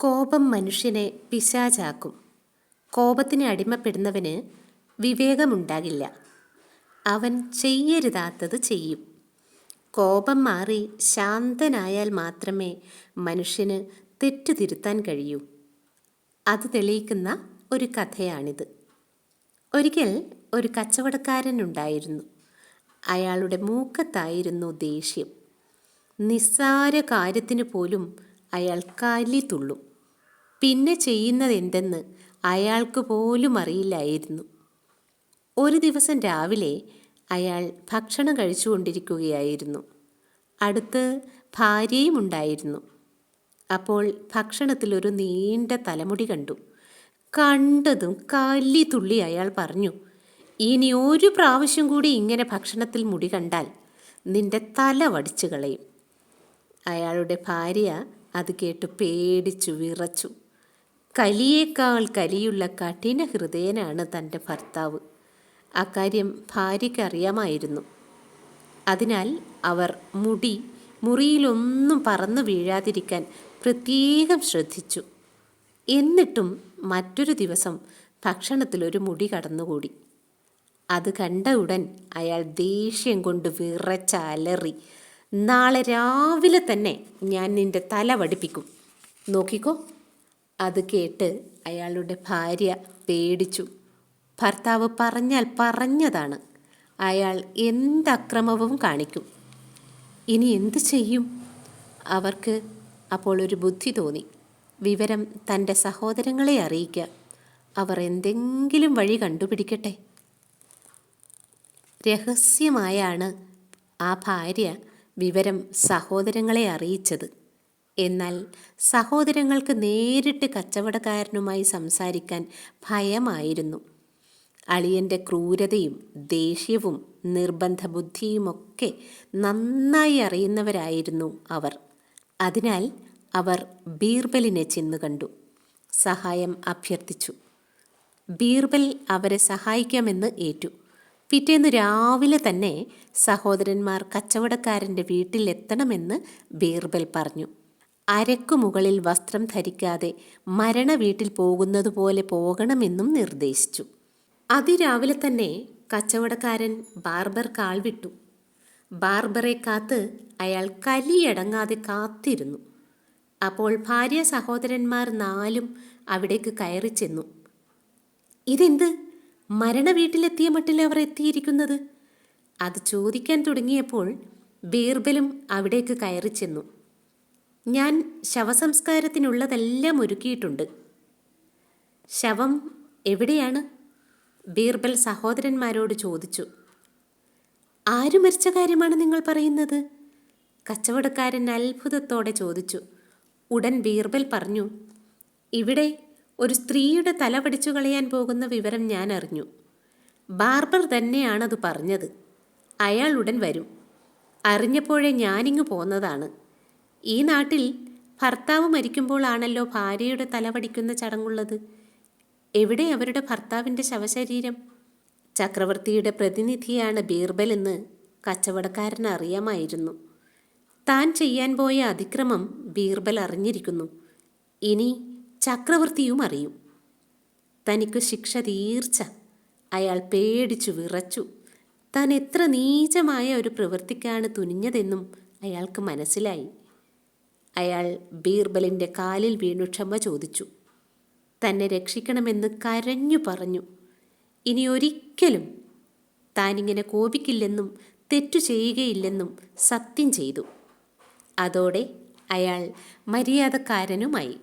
കോപം മനുഷ്യനെ പിശാചാക്കും. കോപത്തിന് അടിമപ്പെടുന്നവന് വിവേകമുണ്ടാകില്ല. അവൻ ചെയ്യരുതാത്തത് ചെയ്യും. കോപം മാറി ശാന്തനായാൽ മാത്രമേ മനുഷ്യന് തെറ്റു തിരുത്താൻ കഴിയൂ. അത് തെളിയിക്കുന്ന ഒരു കഥയാണിത്. ഒരിക്കൽ ഒരു കച്ചവടക്കാരൻ ഉണ്ടായിരുന്നു. അയാളുടെ മൂക്കത്തായിരുന്നു ദേഷ്യം. നിസ്സാര കാര്യത്തിന് പോലും അയാൾ കലി തുള്ളും. പിന്നെ ചെയ്യുന്നതെന്തെന്ന് അയാൾക്ക് പോലും അറിയില്ലായിരുന്നു. ഒരു ദിവസം രാവിലെ അയാൾ ഭക്ഷണം കഴിച്ചുകൊണ്ടിരിക്കുകയായിരുന്നു. അടുത്ത് ഭാര്യയും ഉണ്ടായിരുന്നു. അപ്പോൾ ഭക്ഷണത്തിൽ ഒരു നീണ്ട തലമുടി കണ്ടു. കണ്ടതും കല്ലി തുള്ളി അയാൾ പറഞ്ഞു ഇനി ഒരു പ്രാവശ്യം കൂടി ഇങ്ങനെ ഭക്ഷണത്തിൽ മുടി കണ്ടാൽ നിന്റെ തല വടിച്ചു കളയും. അയാളുടെ ഭാര്യ അത് കേട്ട് പേടിച്ചു വിറച്ചു. കലിയേക്കാൾ കലിയുള്ള കഠിന ഹൃദയനാണ് തന്റെ ഭർത്താവ്. അക്കാര്യം ഭാര്യയ്ക്ക് അറിയാമായിരുന്നു. അതിനാൽ അവർ മുടി മുറിയിലൊന്നും പറന്നു വീഴാതിരിക്കാൻ പ്രത്യേകം ശ്രദ്ധിച്ചു. എന്നിട്ടും മറ്റൊരു ദിവസം ഭക്ഷണത്തിലൊരു മുടി കടന്നുകൂടി. അത് കണ്ട ഉടൻ അയാൾ ദേഷ്യം കൊണ്ട് വിറച്ച അലറി നാളെ രാവിലെ തന്നെ ഞാൻ നിന്റെ തല വടിപ്പിക്കും. നോക്കിക്കോ അത് കേട്ട് അയാളുടെ ഭാര്യ പേടിച്ചു. ഭർത്താവ് പറഞ്ഞാൽ പറഞ്ഞതാണ്. അയാൾ എന്തക്രമവും കാണിക്കും. ഇനി എന്തു ചെയ്യും? അവർക്ക് അപ്പോൾ ഒരു ബുദ്ധി തോന്നി. വിവരം തന്റെ സഹോദരങ്ങളെ അറിയിക്കുക. അവർ എന്തെങ്കിലും വഴി കണ്ടുപിടിക്കട്ടെ. രഹസ്യമായാണ് ആ ഭാര്യ വിവരം സഹോദരങ്ങളെ അറിയിച്ചത്. എന്നാൽ സഹോദരങ്ങൾക്ക് നേരിട്ട് കച്ചവടക്കാരനുമായി സംസാരിക്കാൻ ഭയമായിരുന്നു. അളിയന്റെ ക്രൂരതയും ദേഷ്യവും നിർബന്ധ ബുദ്ധിയുമൊക്കെ നന്നായി അറിയുന്നവരായിരുന്നു അവർ. അതിനാൽ അവർ ബീർബലിനെ ചെന്നു കണ്ടു. സഹായം അഭ്യർത്ഥിച്ചു. ബീർബൽ അവരെ സഹായിക്കാമെന്ന് ഏറ്റു. പിറ്റേന്ന് രാവിലെ തന്നെ സഹോദരന്മാർ കച്ചവടക്കാരന്റെ വീട്ടിലെത്തണമെന്ന് ബീർബൽ പറഞ്ഞു. അരക്കു മുകളിൽ വസ്ത്രം ധരിക്കാതെ മരണ വീട്ടിൽ പോകുന്നതുപോലെ പോകണമെന്നും നിർദ്ദേശിച്ചു. അതിരാവിലെ തന്നെ കച്ചവടക്കാരൻ ബാർബർ കാൾ വിട്ടു ബാർബറെ കാത്ത് അയാൾ കലിയടങ്ങാതെ കാത്തിരുന്നു. അപ്പോൾ ഭാര്യ സഹോദരന്മാർ നാലും അവിടേക്ക് കയറി ചെന്നു. ഇതെന്ത്? മരണ വീട്ടിലെത്തിയ മട്ടിൽ അവർ എത്തിയിരിക്കുന്നത്? അത് ചോദിക്കാൻ തുടങ്ങിയപ്പോൾ ബീർബലും അവിടേക്ക് കയറി ചെന്നു. ഞാൻ ശവസംസ്കാരത്തിനുള്ളതെല്ലാം ഒരുക്കിയിട്ടുണ്ട്. ശവം എവിടെയാണ്? ബീർബൽ സഹോദരന്മാരോട് ചോദിച്ചു. ആരു മരിച്ച കാര്യമാണ് നിങ്ങൾ പറയുന്നത്? കച്ചവടക്കാരൻ അത്ഭുതത്തോടെ ചോദിച്ചു. ഉടൻ ബീർബൽ പറഞ്ഞു ഇവിടെ ഒരു സ്ത്രീയുടെ തല പഠിച്ചു കളയാൻ പോകുന്ന വിവരം ഞാൻ അറിഞ്ഞു. ബാർബർ തന്നെയാണത് പറഞ്ഞത്. അയാൾ ഉടൻ വരും. അറിഞ്ഞപ്പോഴേ ഞാനിങ്ങ് പോന്നതാണ്. ഈ നാട്ടിൽ ഭർത്താവ് മരിക്കുമ്പോഴാണല്ലോ ഭാര്യയുടെ തലവടിക്കുന്ന ചടങ്ങുള്ളത്. എവിടെ അവരുടെ ഭർത്താവിന്റെ ശവശരീരം? ചക്രവർത്തിയുടെ പ്രതിനിധിയാണ് ബീർബൽ എന്ന് കച്ചവടക്കാരന് അറിയാമായിരുന്നു. താൻ ചെയ്യാൻ പോയ അതിക്രമം ബീർബൽ അറിഞ്ഞിരിക്കുന്നു. ഇനി ചക്രവർത്തിയും അറിയും. തനിക്ക് ശിക്ഷ തീർച്ച. അയാൾ പേടിച്ചു വിറച്ചു. താൻ എത്ര നീചമായ ഒരു പ്രവൃത്തിക്കാണ് തുനിഞ്ഞതെന്നും അയാൾക്ക് മനസ്സിലായി. അയാൾ ബീർബലിന്റെ കാലിൽ വീണു ക്ഷമ ചോദിച്ചു. തന്നെ രക്ഷിക്കണമെന്ന് കരഞ്ഞു പറഞ്ഞു. ഇനി ഒരിക്കലും താനിങ്ങനെ കോപിക്കില്ലെന്നും തെറ്റു ചെയ്യുകയില്ലെന്നും സത്യം ചെയ്തു. അതോടെ അയാൾ മര്യാദക്കാരനുമായി